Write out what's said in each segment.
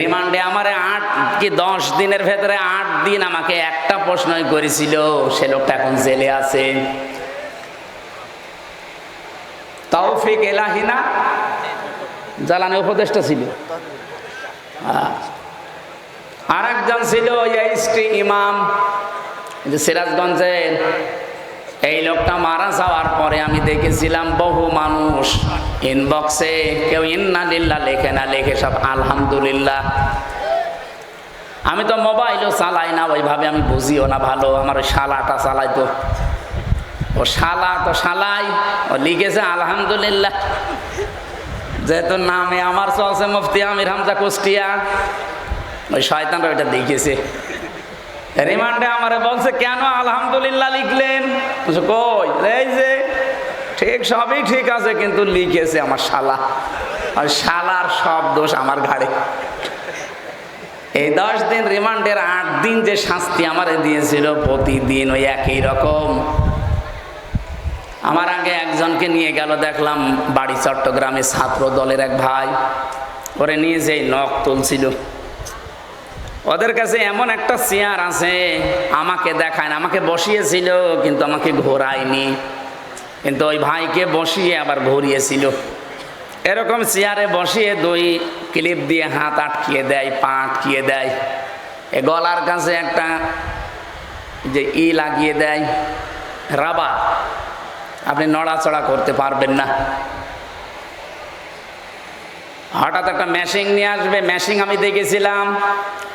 রিমান্ডে আমারে আট, কি দশ দিনের ভেতরে আট দিন আমাকে একটা প্রশ্নই করেছিল, সে লোকটা এখন জেলে আছে। তৌফিক এলাহিনা জ্বালানি উপদেষ্টা ছিল। আর একজন ছিল ইমাম সিরাজগঞ্জের এই লোকটা মারা যাওয়ার পরে আমি দেখেছিলাম বহু মানুষ ইনবক্সে কেউ ইন্নালিল্লাহ লেখে না, লেখে সব আলহামদুলিল্লাহ। আমি তো মোবাইলও চালাই না, ওইভাবে আমি বুঝিও না ভালো, আমার ওই শালাটা চালাই তো। ও শালা তো শালাই, ও লিখেছে আলহামদুলিল্লাহ। যেহেতু নামে আমার চলছে মুফতি আমির হামজা কুষ্টিয়া, ওই শয়তানরা ওইটা দেখেছে। রিমান্ডে আমারে বলছে, কেন আলহামদুলিল্লাহ লিখলেন? কই? এই যে, ঠিক সবই ঠিক আছে, কিন্তু লিখেছে আমার শালা। আর শালার সব দোষ আমার ঘাড়ে। এই দশ দিন রিমান্ডের আট দিন যে শাস্তি আমারে দিয়েছিল, প্রতিদিন ওই একই রকম। আমার আগে একজনকে নিয়ে গেল, দেখলাম বাড়ি চট্টগ্রামে ছাত্র দলের এক ভাই, ওরে নিয়ে যেই নখ তুলছিল। ওদের কাছে এমন একটা চেয়ার আছে, আমাকে দেখায় না, আমাকে বসিয়েছিল, কিন্তু আমাকে ঘোরায়নি। কিন্তু ওই ভাইকে বসিয়ে আবার ঘুরিয়েছিল। এরকম চেয়ারে বসিয়ে দুই ক্লিপ দিয়ে হাত আটকিয়ে দেয়, পা আটকিয়ে দেয়। এ গলার কাছে একটা যে ই লাগিয়ে দেয়, রাবার। আপনি নড়াচড়া করতে পারবেন না। হঠাৎ একটা মেশিং নিয়ে আসবে মেশিং আমি দেখেছিলাম।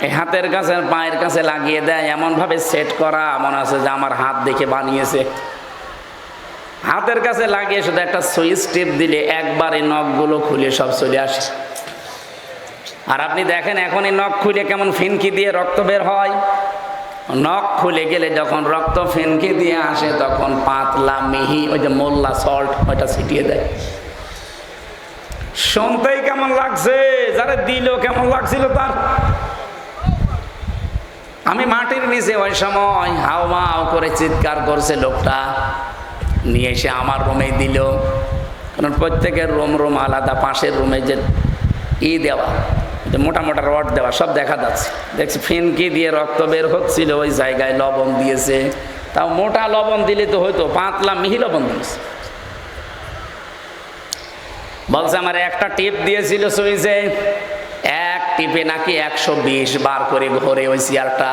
এই হাতের কাছে, পায়ের কাছে লাগিয়ে দেয়, এমনভাবে সেট করা, মনে আছে যে আমার হাত দেখে বানিয়েছে। হাতের কাছে লাগিয়ে শুধু একটা সুইচ টিপ দিলে একবার নখগুলো খুলে সব চলে আসে। আর আপনি দেখেন, এখন এই নখ খুলে কেমন ফিনকি দিয়ে রক্ত বের হয়। নখ খুলে গেলে যখন রক্ত ফিনকি দিয়ে আসে, তখন পাতলা মিহি, ওই যে মোল্লা সল্ট ওইটা ছিটিয়ে দেয়। শুনতেই কেমন লাগছে? যারা দিল কেমন লাগছিল তার? আমি মাটির নিচে ওই সময় হাও মাও করে চিৎকার করছে লোকটা। নিয়ে এসে আমার রুমে দিল। কারণ প্রত্যেকের রুম রুম আলাদা, পাশের রুমে যে ই দেওয়া, যে মোটা মোটা রড দেওয়া, সব দেখা যাচ্ছে। দেখছি ফিনকি দিয়ে রক্ত বের হচ্ছিল, ওই জায়গায় লবণ দিয়েছে। তাও মোটা লবণ দিলে তো হয়তো পাতলা মিহি লবণ দিয়েছে। বলছে, আমার একটা টিপ দিয়েছিল সুইচে। এক টিপে নাকি একশো বিশ বার করে ঘোরে ওই চেয়ারটা।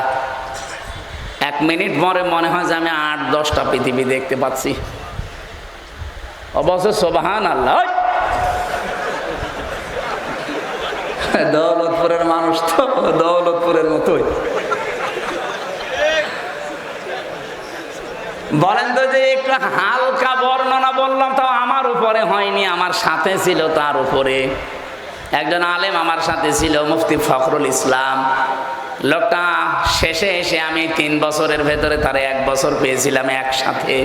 এক মিনিট পরে মনে হয় যে আমি আট, দশটা পৃথিবী দেখতে পাচ্ছি। অবশ্য সোবাহান আল্লাহ দৌলতপুরের মানুষ তো, দৌলতপুরের মতোই। বলেন তো যে একটু হালকা আমার উপরে হয়নি, আমার সাথে ছিল তার উপরে। একজন আলেম আমার সাথে ছিল, মুফতি ফখরুল ইসলাম। লোকটা শেষে এসে আমি তিন বছরের ভেতরে তার এক বছর পেয়েছিলাম একসাথে।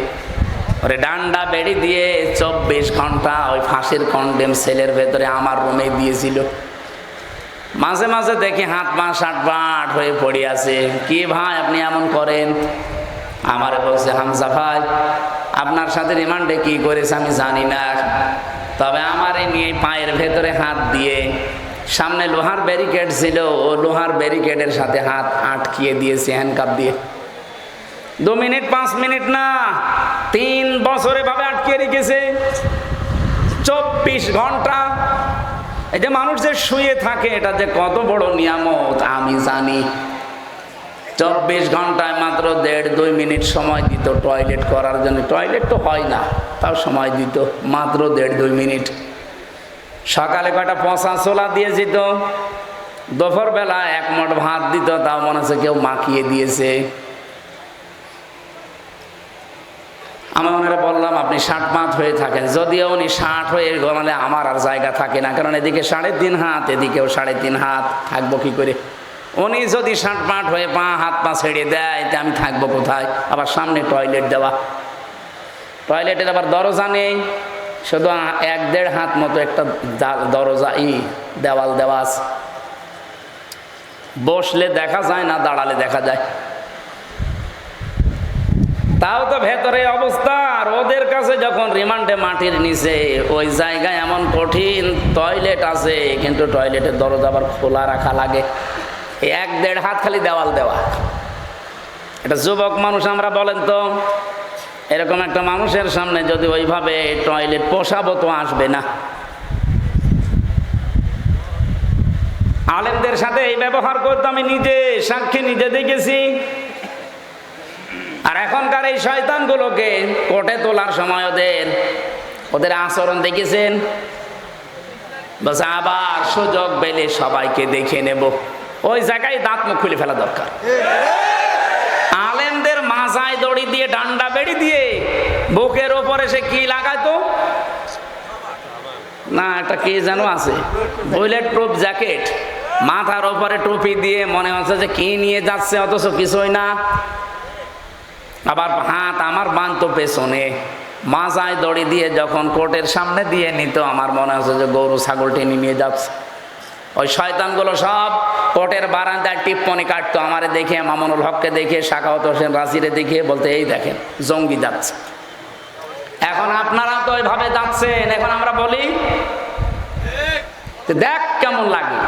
ওরে ডান্ডা বেড়ি দিয়ে চব্বিশ ঘণ্টা ওই ফাঁসির কন্ডেম সেলের ভেতরে আমার রুমে দিয়েছিল। মাঝে মাঝে দেখি হাত পা ষাট হয়ে পড়ে আছে। কি ভাই আপনি এমন করেন? আমারে বলছে, হামজা ভাই, আপনার সাথে রিমান্ডে কি করেছে আমি জানি না। তবে আমারে নিয়ে পায়ের ভেতরে হাত দিয়ে, সামনে লোহার ব্যারিকেড ছিল, ও লোহার ব্যারিকেডের সাথে হাত আটকিয়ে দিয়েছে হ্যান্ডকাপ দিয়ে। দু মিনিট, পাঁচ মিনিট না, তিন বছরে ভাবে আটকে রেখেছে। চব্বিশ ঘণ্টা এই যে মানুষ যে শুয়ে থাকে, এটা যে কত বড় নিয়ামত, আমি জানি। চব্বিশ ঘন্টায় মাত্র দেড় দুই মিনিট সময় দিত টয়লেট করার জন্য। টয়লেট তো হয় না, তাও সময় দিত মাত্র দেড় দুই মিনিট। সকালে কয়টা পচা ছোলা দিয়ে যেত, দুপুরবেলা এক মোট ভাত দিত, তাও মনে হচ্ছে কেউ মাখিয়ে দিয়েছে। আমি ওনারা বললাম, আপনি ষাট পাঁচ হয়ে থাকেন। যদিও উনি ষাট হয়ে গলালে আমার আর জায়গা থাকে না, কারণ এদিকে সাড়ে তিন হাত, এদিকেও সাড়ে তিন হাত, থাকব কি করে? উনি যদি ষাট পাঁট হয়ে পা, হাত, পা ছেড়ে দেয়, তা আমি থাকব কোথায়? আবার সামনে টয়লেট দেওয়া। টয়লেটের আবার দরজা নেই। শুধু এক দেড় হাত মতো একটা দরজা, ই, দেওয়াল দেওয়া বসলে দেখা যায় না, দাঁড়ালে দেখা যায়। তাও তো ভেতরে অবস্থা। আর ওদের কাছে যখন রিমান্ডে মাটির নিচে, ওই জায়গায় এমন কঠিন টয়লেট আছে, কিন্তু টয়লেটের দরজা আবার খোলা রাখা লাগে। এক দেড় হাত খালি দেওয়াল দেওয়া। এটা যুবক মানুষ আমরা বলেন তো, এরকম একটা মানুষের সামনে যদি ওইভাবে টয়লেট পোষাবো তো আসবে না। আলেমদের সাথে এই ব্যবহার করতে আমি নিজে সাক্ষী নিজে দেখেছি। আর এখনকার এই শয়তানগুলোকে কোটে তোলার সময় ওদের ওদের আচরণ দেখেছেন? বলছে, আবার সুযোগ পেলে সবাইকে দেখে নেব। ওই জায়গায় দাঁত মুখ খুলে ফেলা দরকার। আলেমদের মাথায় দড়ি দিয়ে, ডান্ডা বেড়ি দিয়ে বুকের ওপরে সে কি লাগাতো না, একটা কি যেন আছে। বুলেট প্রুফ জ্যাকেট মাথার ওপরে টুপি দিয়ে মনে হচ্ছে যে কি নিয়ে যাচ্ছে, অথচ কিছুই না। আবার হাত আমার বান্ত পেছনে। মাজায় দড়ি দিয়ে যখন কোর্টের সামনে দিয়ে নিত, আমার মনে হচ্ছে যে গরু, ছাগল টেনে নিয়ে যাচ্ছে। ওই শয়তানগুলো সব কোর্টের বারান্দায় টিপ্পনি কাটতো আমারে দেখে, মামুনুল হককে দেখে শাখাওত হোসেন রাজিরে দেখে বলতে, এই দেখেন, জঙ্গি যাচ্ছে। এখন আপনারা তো ওইভাবে যাচ্ছেন, এখন আমরা বলি, দেখ কেমন লাগে।